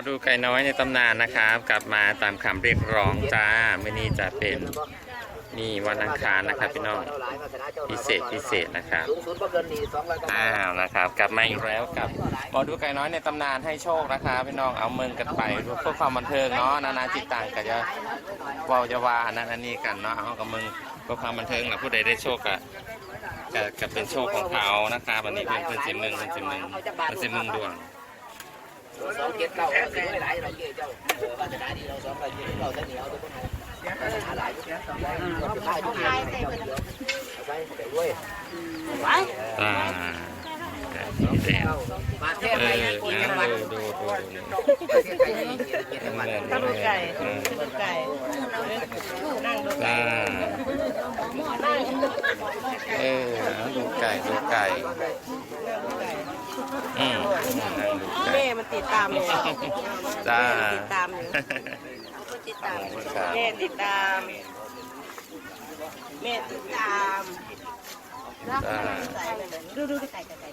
อดูไก่น้อยในตำนานนะครับ กลับมาตามคำเรียกร้องจ้ามื่อนี้จะเป็นนี่วันอังคารนะครับพี่น้องพิเศษพิเศษนะครับอ้าวนะครับ กลับมาอีกแล้วกับหมอดูไก่น้อยในตำนานให้โชคนะครับพี่น้องเอาเมืองกันไปเพื่อความบันเทิงเนาะนานาจิตตังก็จะวาจะวานนั้นอันนี้กันเนาะเอากับมืองเพื่อความบันเทิงแหละผู้ใดได้โชคก็ก็ก็เป็นโชคของเขานะครับวันนี้เป็นเป็นสิบหนึ่งเป็นสิบหนึ่งเป็นสิบหนึ่งดวง สองเจ็ดเก้าสิบหลายเราเกี่ยวเจ้าเออวาสนาดีเราสองร้อยเจ็ดเก้าเส้นเหนียวทุกคนหาหลายอยู่ใช่ทุกอย่างเอาไปไปด้วยอ่าเด็ดมาเทศเอไทอยกินนะจังหวัดดูดูดูดูประเทศไทยกินจังหวัดถ้าดูไก่ดูไก่อ่าเออดูไก่ดูไก่อืมนั่งดูไก่แม่มันติดตามอยู่จ้าติดตามอยู่ติดตามครับแม่ติดตาม แม่ติดตามจ้าดูดูไก่ไก่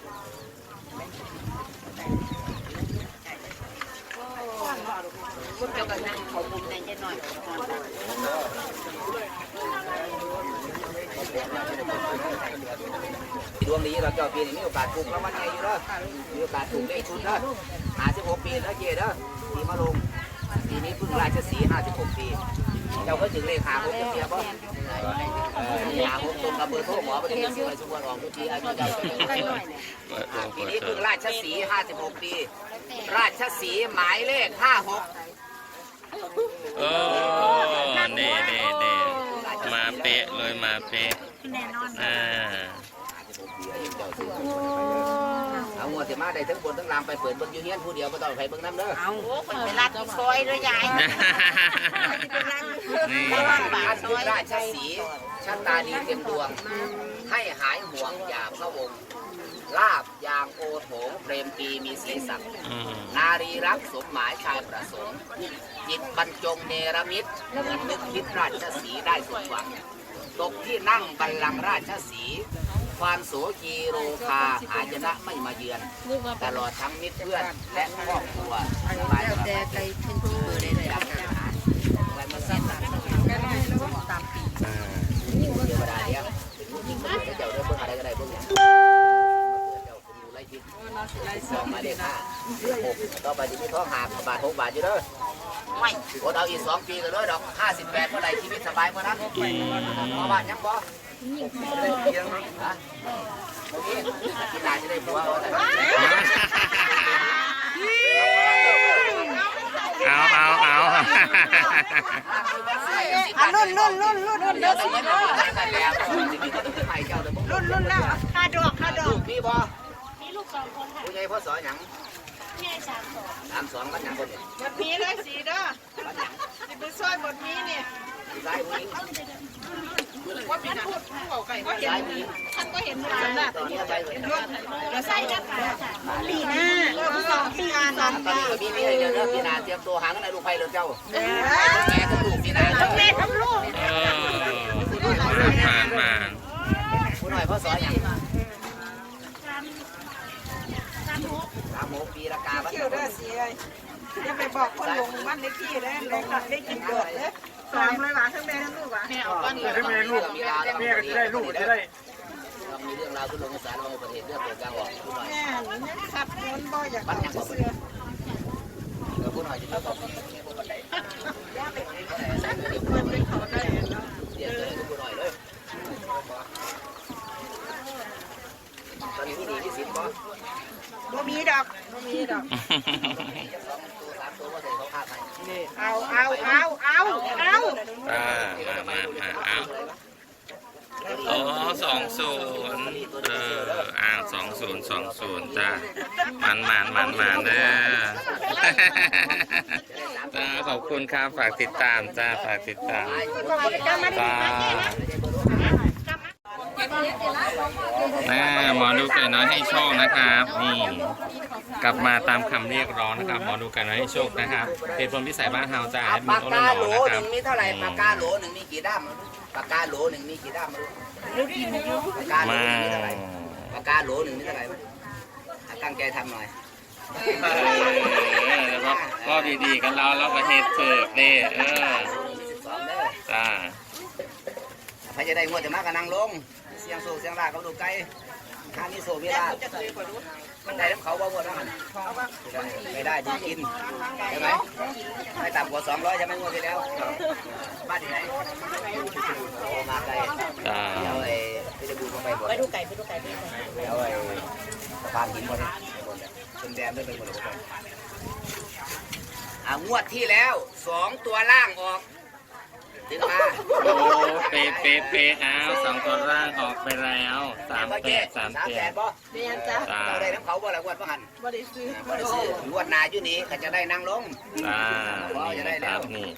ดวงดีเราเจ้าปีนี้มีโอกาสถูกรางวัลใหญ่อยู่เด้อมีโอกาสถูกเลขชุดเด้อห้าสิบหกปีแล้วเจเด้อปีมะลงปีนี้เพิ่งราชสีห์ห้าสิบหกปี เจ้าก็ถึงเลขหาผมจะเสียบ่หาผมตรงกับเบอร์โทรหมอประเดี๋ยวสิไปสุวรรณออกทุกทีอายุเจ้าเปิดตัวปีเปิดนี้ตัเพิ่วงราชสีห์56ปี ราชสีห์หมายเลข56โอ้เน่เน่เน่มาเป๊ะเลยมาเป๊ะอ่า เอางวดสิมาได้ทั้งบนทั้งล่างไปเปิดเบิ่งอยู่เฮียนผู้เดียวบ่ต้องไปเบิ่งน้ำเด้อเอาคนไปรัดซอยด้วยยายนี่ท่านคือราชสีห์ชะตาดีเต็มดวง ให้หายห่วงอย่าพะวงลาบยางโอโถงเปรมปีมีสีสันอืมนารีรักสมหมายชายประสงค์จิตบรรจงเนรมิตเหมือนนึกคิดราชสีห์ได้สมหวังตกที่นั่งบัลลังก์ราชสีห์ ความโสกีโรคาหายนะไม่มาเยือน ตลอดทั้งมิตรเพื่อนและครอบครัวสบายสบายแต่ไก่ขึ้นที่เบอร์ได้เลยรับอาหารอะไรมาสั่งตามเอ่าทวดาเลี้ยงเป็นผู้หญิงก็เจ้าเรื่องเบิ่งอะไรก็ได้เบิ่งอย่างเจ้าคุณดูไล่ทิศสองมาเลขห้าหกต่อไปจะมีท้องหาบาทหกบาทอยู่เด้อไม่กดเอาอีกสองปีก็เลยดอกห้าสิบแปดเมื่อไรชีวิตสบายเมื่อนั้นพอบาทยังบ่ฮะโอเคกินนานจะได้ผัวเอาแต่ เอาเอาเอาอะรุ่นรุ่นรุ่นรุ่นรุ่นเดี๋เดี๋ยวสิไม่ได้วใหม่เจ้ายรุ่นรุ่นแล้วคาดอกคาดอกลูกพี่บ่มีลูกสองคนค่ะผู้ใหญ่พ่อสอนหยังแม่สามสองสามสองกันหยังคนเนี่ยบทมีเลยสีเด้อสิไปซอยบทมีเนี่ย ซ้ายผู้หญิงว่าเป็นพูดผู้เอาไก่ก็เห็นซ้ายผู้หญิงท่านก็เห็นเหมือนกันนะตอนนี้ไปเลยก็ใส่หน้าผากค่ะปีหน้าสองปีงานสองตอนนี้ก็มีนี่เดี๋ยวเด้อพี่นาเตรียมตัวหางกันในลูกไฟเลยเจ้าเด้อแม่ทั้งลูกพี่นาทั้งแม่ทั้งลูกเออผ่านผ่าผู้หน่อยพ่อสอนหยังสามสามหกสามโมงปีละกาบัดคิวเด้อสีเลยอย่าไปบอกคนลงวันเลขที่เลยลงเลขที่เกิดเลย สามเลยหวานทั้งแม่ทั้งลูกอะแม่เอาก้อนเดี๋ยวแม่ลูกแม่ก็จะได้ลูกจะได้มีเรื่องราวขึ้นลงสารลงประเทศเรื่องเปิดกลางออกผู้หน่อยแม่นี่ขับรถบ่อยากบัดหยังเอาเสื้อเดี๋ยวผู้หน่อยจะมาบอกเดี๋ยวเลยผู้หน่อยเลยตอนนี้ที่ดีที่สิบบ่บ่มีดอกบ่มีดอกตัวสามตัวก็ใส่เขาฆ่าไปเอาเอาเอาเอาเอา อ่ามามามาเอาโอ้สองศูนย์เอออ้าวสองศูนย์ สองศูนย์จ้ามันมันมันมันเด้อจ้าขอบคุณครับฝากติดตามจ้าฝากติดตามจ้าอ่าหมอดูไก่น้อยให้โชคนะครับนี่กลับมาตามคำเรียกร้องนะครับหมอดูไก่น้อยให้โชคนะครับเป็นพรหมพิสัยบ้านเฮาจ้าแอดมิปานกโอกาโลโหลนะหครันึ่บงมีเท่าไหร่ปากกาโหลหนึ่งมีกี่ด้ามปากกาโหลหนึ่งมีกี่ด้ามปา กกาโหลหมานึ่งมีเท่าไหร่ปากกาโหลหนึ่งมีเท่าไหร่ตั้งใจทำหน่อย เออแล้วก็ก็ดีๆกันเราเราก็เฮ็ดเถิกเด้เออสิบสองเด้อจ้าใครจะได้งวดจะมาก็นั่งลง เสียงโซ่เสียงลากเขาดูไกลหามีโซ่มีลาบมันได้น้ำเขาบ่หมดแล้วมันไม่ได้ดีกินใช่ไหมไม่ต่ำกว่าสองร้อยใช่ไหมงวดที่แล้ว บ้านที่ไหนโอ้มาไกลจ้า เดี๋ยวไอ้ ไปดูไปดูไก่ไปดูไก่ไปดูไก่เดี๋ยวไอ้สะพานหินหมดเลยเป็นแดมด้วยไปหมดเลยอ่างวดที่แล้วสองตัวล่างออกถึงมาโอ้เปเปเปเอาสองตัวร่างออกไปแล้วสามแปดสามสามแปดบ่เรียนจ้ะจ้าเราได้น้ำเขาบ่ละงวดว่หันบริสุทธิ์บ่ได้ซื้องวดนาอยู่นี่ก็จะได้นั่งลงจ้านี่นะครับนี่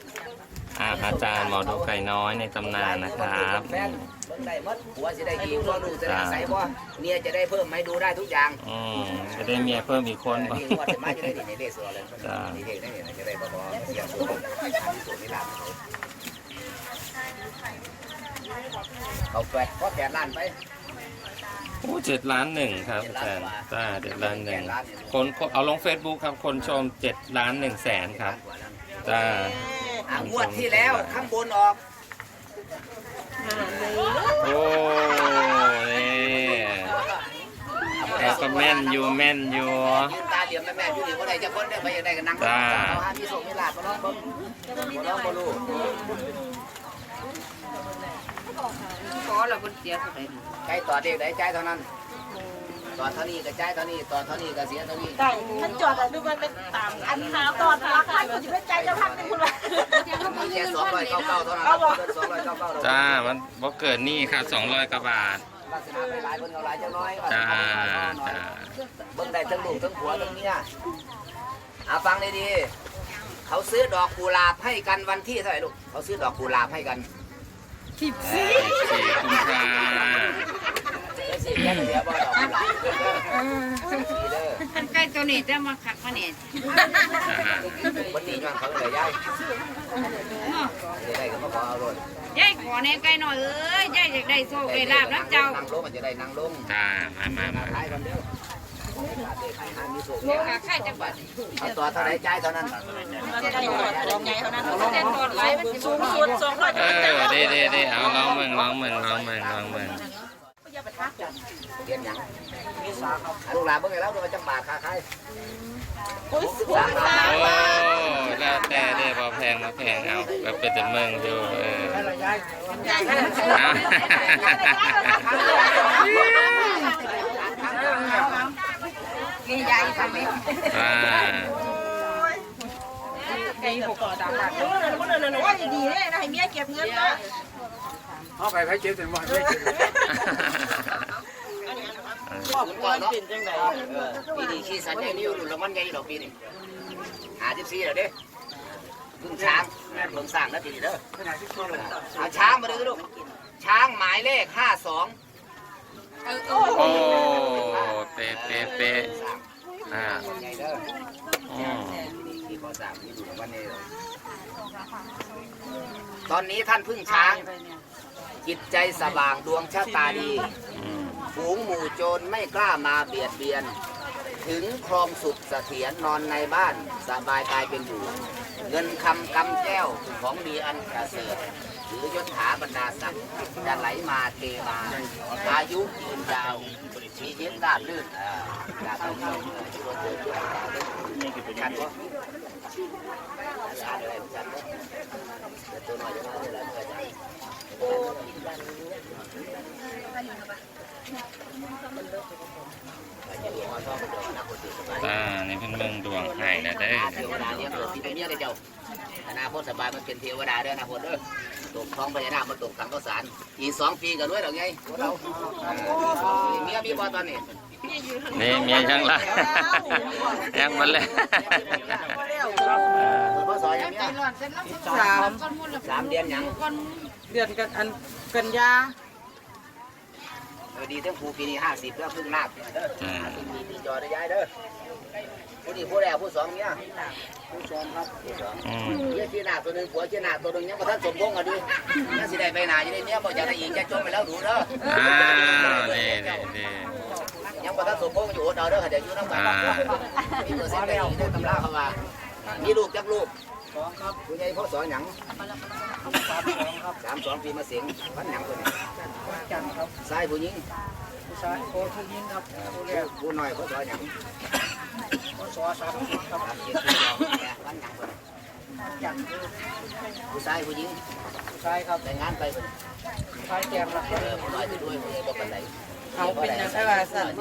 อ่าอาจารย์หมอดูไก่น้อยในตำนานนะครับ แฟนเบิ่งได้หมดหัวสิได้ดีบ่ลูกจะได้ใส่บ่เมียจะได้เพิ่มไหมดูได้ทุกอย่างอืมจะได้เมียเพิ่มอีกคนบ่ นี่งวดจะมาจะได้ดีในเลขสัวเลยนี่เลขได้เนี่ยจะได้บ่บ่เสียสูงสูงนี่ล่ะเขาแปดก็แปดล้านไปโอ้เจ็ดล้านหนึ่งครับอาจารย์จ้าเจ็ดล้านหนึ่งคนคนเอาลงเฟซบุ๊กครับ คนชมเจ็ดล้านหนึ่งแสนครับ จ้า อะงวดที่แล้วข้างบนออกโอ้นี่แล้วก็แม่นอยู่แม่นอยู่ยืนตาเหลี่ยมแม่แม่อยู่นี่บ่ได้จะคนได้ไปยังได้ก็นั่งจ้าเอาหามีโศกมีลาบบ่ร้องบ่บ่ร้องบ่รู้ขอเราคนเสียเท่าไหร่ใจต่อเด็กได้ใจเท่านั้น ตอนเท่านี้ก็ใจเท่านี้ตอนเท่านี้ก็เสียเท่านี้ไก่มันจอดอะดูมันเป็นตามอันหาตอนหาคันคนจะเป็นใจจะพักเป็นคุณวะมีแค่สองร้อยเก้าเก้าเท่านั้นเกินสองร้อยเก้าเก้าจ้ามันบ่เกิดหนี่ครับสองร้อยกว่าบาทลักษณะไปหลายคนเอาหลายจังน้อยจ้าจ้าเบิ่งได้ทั้งลูกทั้งผัวทั้งเมียอะฟังดีๆเขาซื้อดอกกุหลาบให้กันวันที่เท่าไหร่ลูกเขาซื้อดอกกุหลาบให้กันสี่กุมภาได้ สิแค่เดียวบ่ดอกกุหลาบอมันใกล้ตัวนี้จะมาขักมาเนี่ยวันนี้ย้อนเขาเลยยายจะได้ก็มาขอเอารถยายขอในใกล้หน่อยเอ้ยยายอยากได้โชคได้ลาบนะเจ้านั่งลงมันจะได้นั่งลงจ้ามามามาขายกันเด้อมีสุขโลกาค่ายจังหวัดเอาต่อเท่าไหรจ่ายเท่านั้นจะได้หมดลงไงเท่านั้นสูงสุดสองร้อยเออด้เด้เด้เอาลองมืองลองมืองลองมืองลองมือ งอย่าไปทักเรียนหยังลูกหลานเบิ่งไงแล้วดูว่าจังบาทคาขายโอ้ยสวยมาทโอ้แล้วแต่เด้พอแพงมาแพงเอาก็เป็นแต่เมืองอยู่เออมีใหญ่ค่ะไหมอ่าไก่หกสามบาทโอ้ยดีเลยนะให้เมียเก็บเงินเนาะ เอาไปไปเก็บเสร็จหมดไม่เก็บครอบครัวเนาะปีนี้ขี้สันใหญ่นี่อยู่รางวัลใหญ่ดอกปีนี้หาสิบสี่แล้วเด้เพิ่งช้างเพิ่งสร้างนะปีนี้เด้อเอาช้างมาดูลูกช้างหมายเลขห้าสองโอ้เป๊ะเป๊ะเป๊ะอ่าตอนนี้ท่านพึ่งช้าง จิตใจสว่างดวงชะตาดีฝูงหมู่โจรไม่กล้ามาเบียดเบียน ถึงครองสุขเสถียรนอนในบ้านสบายกายเป็นอยู่ เงินคำกำแก้วของดีอันประเสริฐหรือยศถาบรรดาศักดิ์จะไหลมาเทมาอายุยืนยาวชีวิตราบรื่นอ่าราบรื่นที่ว่าเกิดขึ้นนี่คือเป็นชันวะชันอะไรชันวะแต่ตัวน้อยจะมาเท่าไหร่ก็จะ อ่านี่เพิ่นเมืองดวงให้นะเด้อเทวดาเลี้ยงลูกที่เป็นเมียเลยเจ้าอนาคตสบายมันเป็นเทวดาเด้ออนาคตเด้อตกท้องพญานาคมันตกขังก็สารอีกสองปีก็รวยแล้วไงเราเมียมีบ่ตอนนี้นี่เมียยังละยังมาเลยสอนเมียสามสามเดือนยัง เดือนกันอันกันยาเออดีทั้งครูปีนี้ห้าสิบแล้วพึ่งนาคอืมมีปีจอได้ย้ายเด้อผู้นี้ผู้แรกผู้สองเนี่ยผู้สองครับผู้สองอืมเมียที่นาคตัวหนึ่งผัวที่นาคตัวหนึ่งยังมาท่านสมพงษ์กันดิยังสิได้ไปนาอยู่ในเมียบอกจะได้อีกจะจมไปแล้วดูเด้ออ้าวนี่นี่นี่ยังยังบ่ทันสมพงษ์อยู่เอาเด้อเดี๋ยวอยู่นำกันอ่ามีเปอร์เซ็นต์ได้อีกเด้อตำราเขาว่ามีลูกจักลูก สองครับผู้ใหญ่พ่อสอนหยังสามสองครับสามสองปีมาเสียงวันหยังคนนี้จันครับชายผู้หญิงผู้ชายโคทุยินครับผู้แรกผู้น้อยพ่อสอนหยังผู้สอสามสิบครับสามเจ็ดปีแล้วเนี่ยวันหยังคนนี้จันผู้ชายผู้หญิงผู้ชายครับแต่งงานไปคนผู้ชายแก่ละเออผู้น้อยไปด้วยผู้ใหญ่บ่ปานใด เขาเป็นยังไงล่ะสัน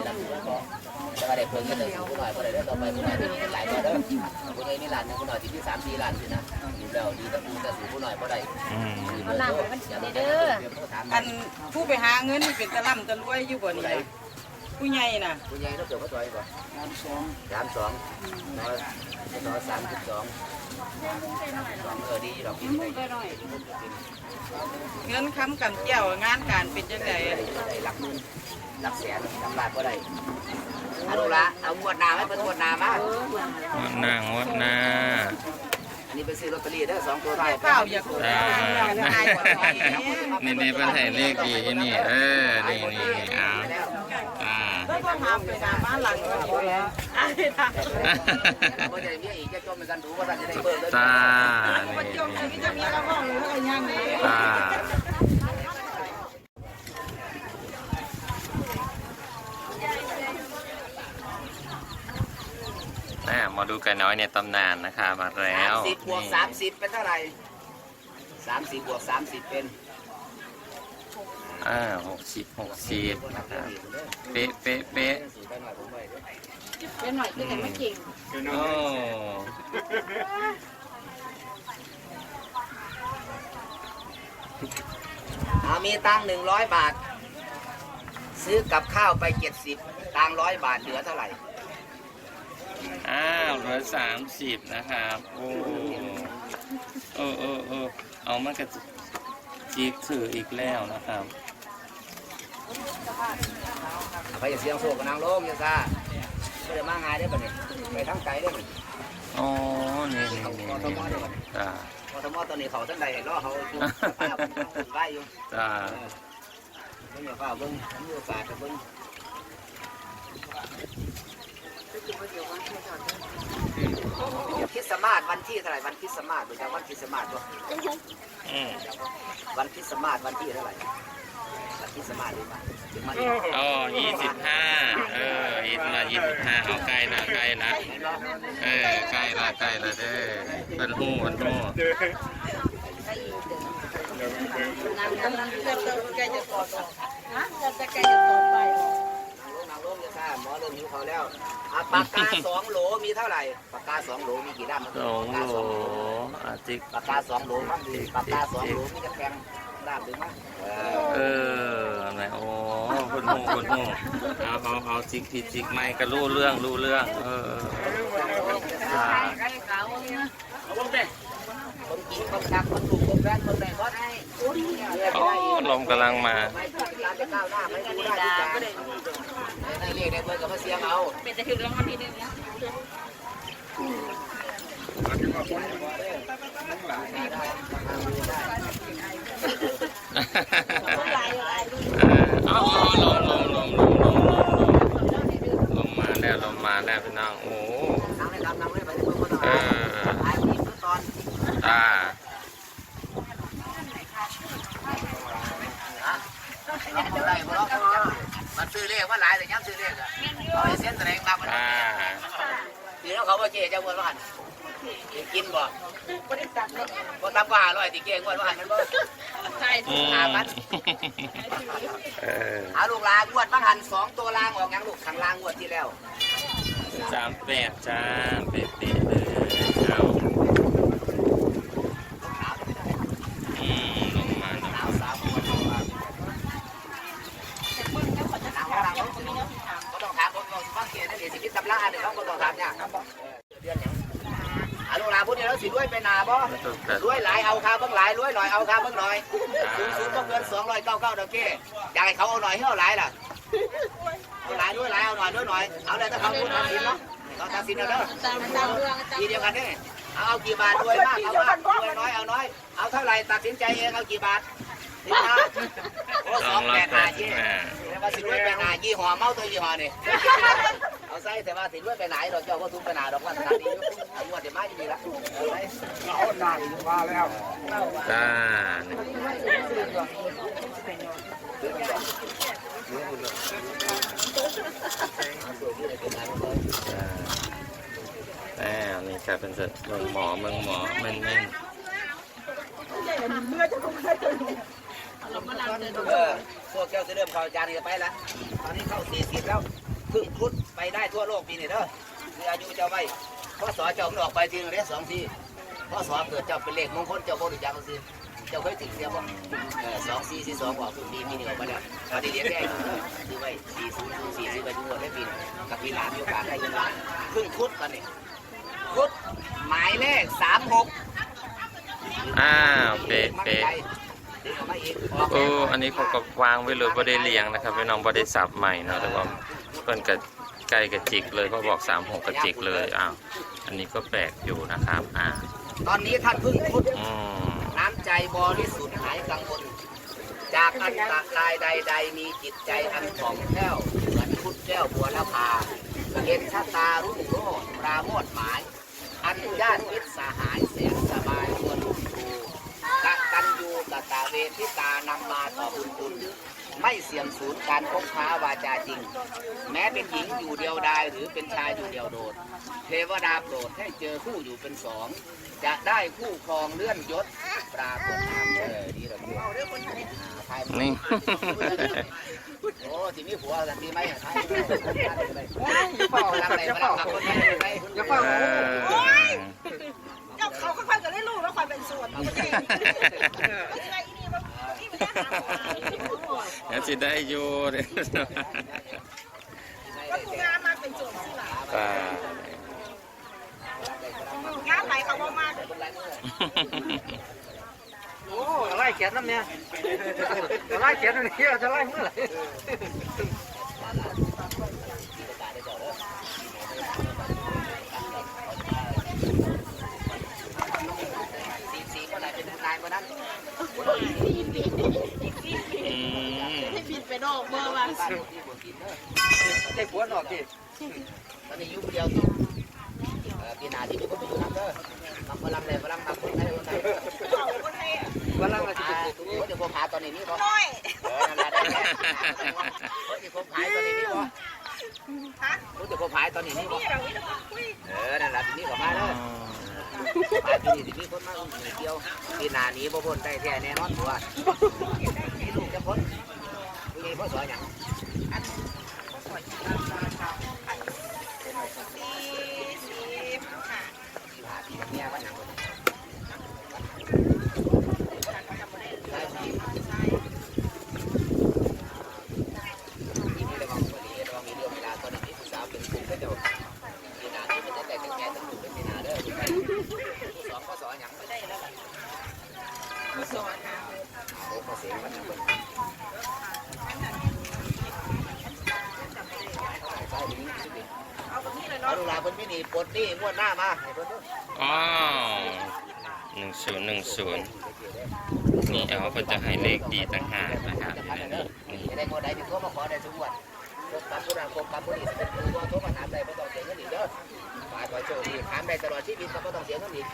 แต่ว่าได้เพิ่งก็ได้ผู้น้อยบ่ได้เด้อต่อไปผู้น้อยจะมีหลายตัวเด้อผู้ใหญ่มีหลานนึงผู้น้อยที่มีสามสี่หลานสินะอยู่แล้วดีแต่ผู้แต่สูผู้น้อยบ่ได้เอาหน้ามันเสียเด้ออันผู้ไปหาเงินนี่เป็นตะล่ำตะรวยอยู่บ่นี่ผู้ใหญ่น่ะผู้ใหญ่ต้องเกิดพ่อสอยก่อนสามสองสามสองน้อยน้อยสามสิบสอง เออดีดอกกินได้เงินค้ำกำเจ้างานการเป็นจังไดหลักหมื่นหลักแสนหลำบากก็ได้เอาละเอางวดนาไหมเป็นงวดนามางดหน้างดหน้าอันนี้ไปซื้อลอตเตอรี่ได้อสองตัวท้เปล่าอย่าคุยอ่านายกว่าน้อยนี่นี่เป็นให้เลขดีนี่ เออ นี่นี่เอาอ่าว ก็หาไปหน้าบ้านหลังก็ดีแล้วอ้ายท่าก็จะมีอีกจะจมในกันดูว่าท่านจะได้เบิกเลยจ้ามันน้อยังไงจ้าแม่มาดูไกันน้อยในตำนานนะคะมาแล้วสามสิบบวกสามสิบเป็นเท่าไหร่สามสิบบวกสามสิบเป็น อ่าหกสิบหกสิบนะครับเป๊ะเป๊ะเป๊ะเป็นหน่อยคือแต่ไม่เก่งโอ้เอามีตังหนึ่งร้อยบาท ซื้อกับข้าวไปเจ็ดสิบตังร้อยบาทเหลือเท่าไหร่อ้าวเหลือสามสิบนะครับโอ้เออเออเออเอามันกระจีกถืออีกแล้วนะครับเอา ไปอย่าเสียงโศกกับนางโลมอย่าซาไม่ได้มาง่ายได้อปะเนี่ยไปทั้งไกลได้อบัดนี้อ๋อ นี่นี่นี่กทนี่มได้อบัดนี้จ้ากทมตอนนี้เขาทั้งใดเห็นรอเขาอยู่ป้าผมต้องไล่อยู่จ้า เออเบิ่งอย่าฟ้าเบิ่งมีโอกาสจะเบิ่งคริสต์มาสวันที่เท่าไหร่วันคริสต์มาสดูจากวันคริสต์มาสบ่อืมวันคริสต์มาสวันที่เท่าไหร่ วันคริสต์มาสดีมาถึงมาอีกอ๋อยี่สิบห้าเอออีกละยี่สิบห้าเอาใกล้ละใกล้ละเห็นบ่เออใกล้ละใกล้ละเด้อเป็นหูเป็นหูกำลังเกิดแกจะตอดออกฮะจะแกจะตอดไปนางลงนางลงจะทราบหมอเริ่มหิวเขาวแล้วอะปากกาสองโหลมีเท่าไหร่ปากกาสองโหลมีกี่ด้ามสองโหลอาจิกปากกาสองโหลครับปากกาสองโหลมีจะแพง ด้ามหรือมั้งเออออไหนโอ้คนหูคนหูเอาเอาเอาจิกผิดจิกไม่ก็รู้เรื่องรู้เรื่อง เออจ้าคนกินคนทักคนถูกคนแฟนคนแบ่งก็ได้โอ้ลมกำลังมาเรียกได้เบอร์กับเสียงเอาเป็นจะถึงรางวัลที่หนึ่งนะเอา เอาลมลมลมลมลมลมมาแล้วลมมาแล้วพี่น้องโอ้น้ำให้ทำน้ำให้ไปที่เออเอาอขายที่ตอนจ้ามันซื้อเลขว่าหลายแต่ย้ำซื้อเลขอะเส้นแสดงมาอ่าทีแล้วเขาว่าเจ๊จะวนว่าหัน กินบ่บ่ตำกว่าอร่อยติเก่งวนว่าหันมันบ่ใช่อืมเออเอาลูกลางวดว่าหันสองตัวลางออกยังลูกข้างล่างงวดที่แล้วสามแปดจ้าเป๊ะๆเลยเอาอืมลงมาลง หนาวสามงวดเข้ามาหนาวหนาวก็ต้องถามคนเราสิฟังเกียรตินี่สิคิดตำราเดี๋ยวเขาก็ต้องถามเนี่ยเดือนหยังอาลูกลาพูดเดียวสิด้วยไปนาบ่ มาตุกแต่ รวยหลายเอาค่าเบิ่ง หน่อยเอาค่าเบิ่งหน่อยสูงสูงก็เกินสองร้อยเก้าเก้าเดอกเก้อยากให้เขาเอาหน่อยให้เอาหลายล่ะเอาหลายด้วยหลายเอาหน่อยด้วยหน่อยเอาเลยถ้าเขาพูดตัดสินเนาะเขาตัดสินเอาเด้อทีเดียวกันนี่เอาเอากี่บาทรวยมากเอามากรวยน้อยเอาน้อยเอาเท่าไหร่ตัดสินใจเองเอากี่บาทสินค้าโอ้สองแปดห้ายี่แล้วว่าสิรวยไปหนายี่ห้อเมาตัวยี่ห้อนี่เอาใส่แต่ว่าสิรวยไปไหนดอกเจ้าก็ทุกไปหนาดอกว่าสถานี อยู่อันนี้ว่าจะมาอยู่นี่ละเอาไว้เอาหนักมาแล้วจ้าอ่านี่ครับเป็นเสร็จเมืองหมอเมืองหมอแม่นแม่นเออพวกเจ้าจะเริ่มเข้าจานนี่ไปละตอนนี้เข้าสี่สิบแล้วครึ่งพุทธไปได้ทั่วโลกปีนี้เด้อคืออายุเจ้าไป พ่อสอเจ้ามันออกไปทีนึงเด้สองทีพ่อสอเกิดเจ้าเป็นเลขมงคลเจ้าโคตรจักสิเจ้าเคยถึงเสียบ่เออสองสี่สี่สองออกทุกปีปีนี้ออกมาแล้วตอนนี้เรียนได้ซื้อไว้สี่ศูนย์ศูนย์สี่ซื้อไปทุกงวดได้ปีนึงกับปีหลานมีโอกาสได้เงินล้านครึ่งพุทธตอนนี้พุทธหมายเลขสามหกอ้าวเป๊ะเป๊ะโอ้อันนี้เขาก็วางไว้เลยบ่ได้เลี้ยงนะครับพี่น้องบ่ได้สับใหม่เนาะแต่ว่าเพิ่นกับ ไก่กับจิกเลยเพราะบอกสามหกกับจิกเลยอ้าวอันนี้ก็แปลกอยู่นะครับอ่าตอนนี้ท่านเพึ่งพุทธอืมน้ำใจบริสุทธิ์หายกังวลจากอันตรายใด ๆ มีจิตใจอันผ่องแผ้วเหมือนพุทธแก้วบัวละพาเห็นชะตารุ่งโรจน์ปราโมทย์หมาย อันญาติมิตรสหายเสียงสบายควรรุ่งรูกะกันยูกะตาเวทิตานำมาต่อบุญคุณ ไม่เสี่ยงสูญการคบค้าวาจาจริง แม้เป็นหญิงอยู่เดียวดายหรือเป็นชายอยู่เดียวโดด เทวดาโปรดให้เจอคู่อยู่เป็นสอง จะได้คู่ครองเลื่อนยศปรากฏนามเออดีเลยถ่ายนี่โอ้ที่มีผัวสันดีไหมถ่ายเฝ้าลังไหนมาลังกับคนไทยไหมอย่าเฝ้าเออเจ้าเขาค่อยๆจะได้รู้ว่าความเป็นส่วนเขาเองไม่ใช่อีนี่ว่าอีนี่ นะเดี๋ยวสิได้อยู่เดี๋ยวก็คืองานมาเป็นส่วนสิล่ะอ่างานไหนเขาบอกมาโอ้ไล่เขียนน้ำเนี่ยไล่เขียนอันนี้จะไล่เมื่อไหร่ สีสีคนไหนเป็นนายคนนั้น อืมให้ผิดไปดอกเบอร์ว่าบ้านที่บวกินเนอะได้ผัวหนอกที่ตอนนี้ยุ่งเดียวที่พี่นาที่มีคนไปอยู่น้ำเด้อทำพลังเลยพลังทำคนไทยคนไทยเขาคนไทยอะวันละมาขาสิเขาจะพบขาตอนนี้นี่บ่น้อยเออนั่นแหละได้แล้วเขาจะพบขายตอนนี้นี่บ่ฮะเขาจะพบขายตอนนี้นี่บ่นี่เราอีกแล้วคุยเออนั่นแหละทีนี้ก็มาเด้อ มาที่นี่ที่มีคนมาอุ้มเดียวพี่นานี้บ่พ้นได้แท้แน่นอนตัวมีลูกจะพ้นมีพ่อสอนอยังสี่สิบค่ะ ที่หาที่เมียว่าหยังได้ที่ที่นี่เลยว่าคนนี้เรามีเรื่องเวลาตอนนี้ผู้สาวเป็นกลุ่มก็เจ้าพี่นานี้มันจะได้แต่แก่ตั้งหนุ่มเป็นพี่นาเด้อผู้สองพ่อสอนหยังไม่ได้แล้วล่ะ ผู้สอนค่ะ โอ้พ่อเสียงมันยังเป็นใช่ดีสุดดิ เอาแบบนี้เลย เอา เนาะ ลูก หลานเพิ่นไม่หนีปลดหนี่งวดหน้ามาให้เพิ่นเด้ออ๋อหนึ่งศูนย์หนึ่งศูนย์นี่เอาเพิ่นจะให้เลขดีต่างหากนะครับนี่นี่จะได้งวดใดที่โทรมาขอได้ทุกงวดครบกับผู้นั้นครบกับผู้นี้เป็นผู้ว่าโทรมาถามได้บ่ต้องเสียเงินอีกเด้อฝากขอโชคดีถามได้ตลอดชีวิตก็บ่ต้องเสียเงินอีก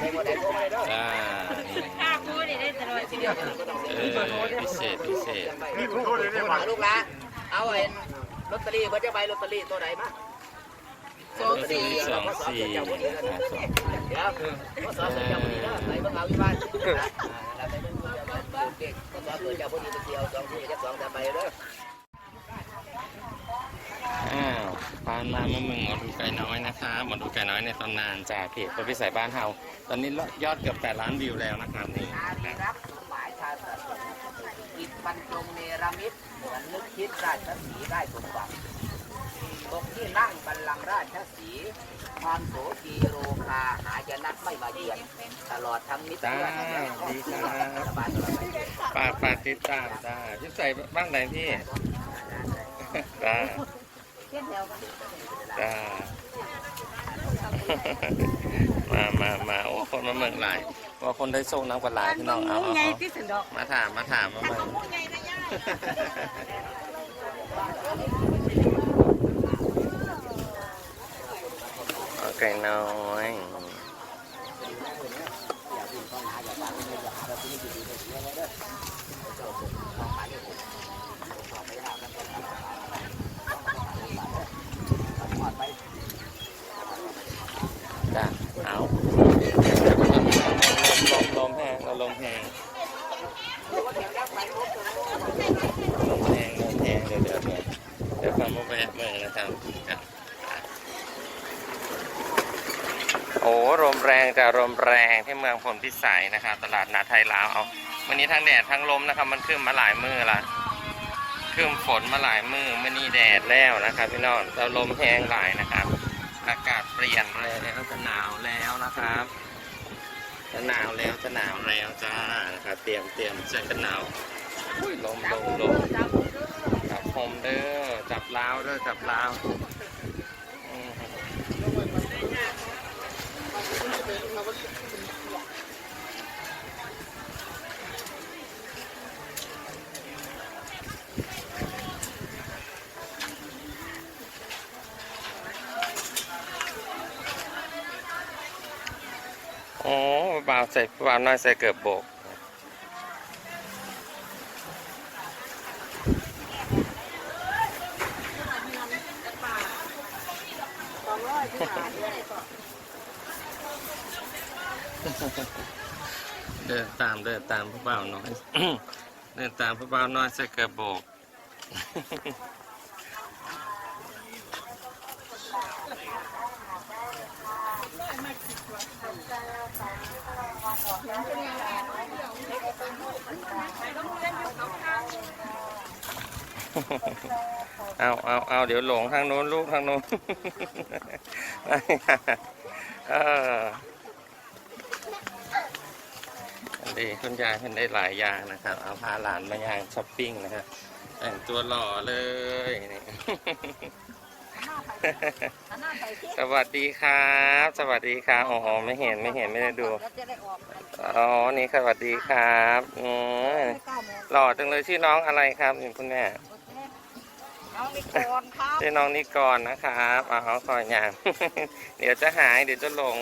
ได้งวดใดโทรมาได้เด้อจ้านี่ข้าพูดได้ตลอดทีเดียวก็ต้องเสียเอเงินอพิเศษพิเศษนี่ผมโทษเลยเนี่ยลูกหลานเอาไอ้ลอตเตอรี่เพิ่นจะใบลอตเตอรี่ตัวไหนมา สองสี่สองสี่เดี๋ยวก็สอนเจ้าพอดีนะไปบิ่งเอาอยู่บ้านแล้วไปเบิ่งเจ้าบ้านเด็กก็สอนเจ้าพอดีไปเที่ยวสองที่จะสองจะไปเด้ออ้าวปานมาเมื่อมึงหมอดูไก่น้อยนะคะหมอดูไก่น้อยในตำนานจากเพจคนพิสัยบ้านเฮาตอนนี้ยอดเกือบ8ล้านวิวแล้วนะครับนี่อารีรักหมายชาติอิดบรรจงเนรมิตเหมือนนึกคิดราชสีได้สมหวัง ตกที่นั่งบัลลังก์ราชสีความโสกีโรคาหายนัดไม่มาเยือนตลอดทั้งนิจ้าดีครับสบายสบายฝากฝากติดตามจ้าพิสัยบ้านไหนพี่จ้าจ้ามามามาโอ้คนมาเมืองหลายว่าคนได้โชคน้ำกันหลายพี่น้องเอาเอาเอามาถามมาถามมาเมือง พูดไงนะย่า เอาไก่น้อย จ้ะเอาลมลมแห้งเราลมแห้งลมแห้งลมแห้งเดี๋ยวเดี๋ยวเดี๋ยวเดี๋ยวฟังมุกแวะเมื่อนะครับจ้ะโอ้ ลมแรงจะลมแรงที่เมืองพลพิสัยนะครับตลาดนาไทยลาวเอาวันนี้ทั้งแดดทั้งลมนะครับ มันขึ้นมาหลายมือละขึ้นฝนมาหลายมือมื่อนี้แดดแล้วนะครับพี่น้องแต่ลมแห้งหลายนะครับ อากาศเปลี่ยนแล้วจะหนาวแล้วนะครับจะหนาวแล้วจะหนาวแล้วจ้านะครับเตรียมเตรียมเสื้อกันหนาวอุ้ยลมลมลมจับผมเด้อจับลาวเด้อจับลาวอืม อ๋อบ่าวใส่บ่าวน้อยใส่เกือบโบก ตามเดินตามผู้บ่าวน้อย เดินตามผู้บ่าวน้อยใส่เกือบโบกเอาเอาเอาเดี๋ยวหลงทางโน้นลูกทางโน้นเออ ดีคุณยายเพิ่นได้หลายอย่างนะครับ เอาพาหลานมาย่างช้อปปิ้งนะครับแต่งตัวหล่อเลยนี่สวัสดีครับ สวัสดีครับอ๋อไม่เห็นไม่เห็นไม่ได้ดูอ๋อนี่สวัสดีครับอืมหล่อจังเลยชื่อน้องอะไรครับคุณแม่น้องนิกรครับชื่อน้องนิกรนะครับเอาเขาคอยอย่างเดี๋ยวจะหายเดี๋ยวจะหลง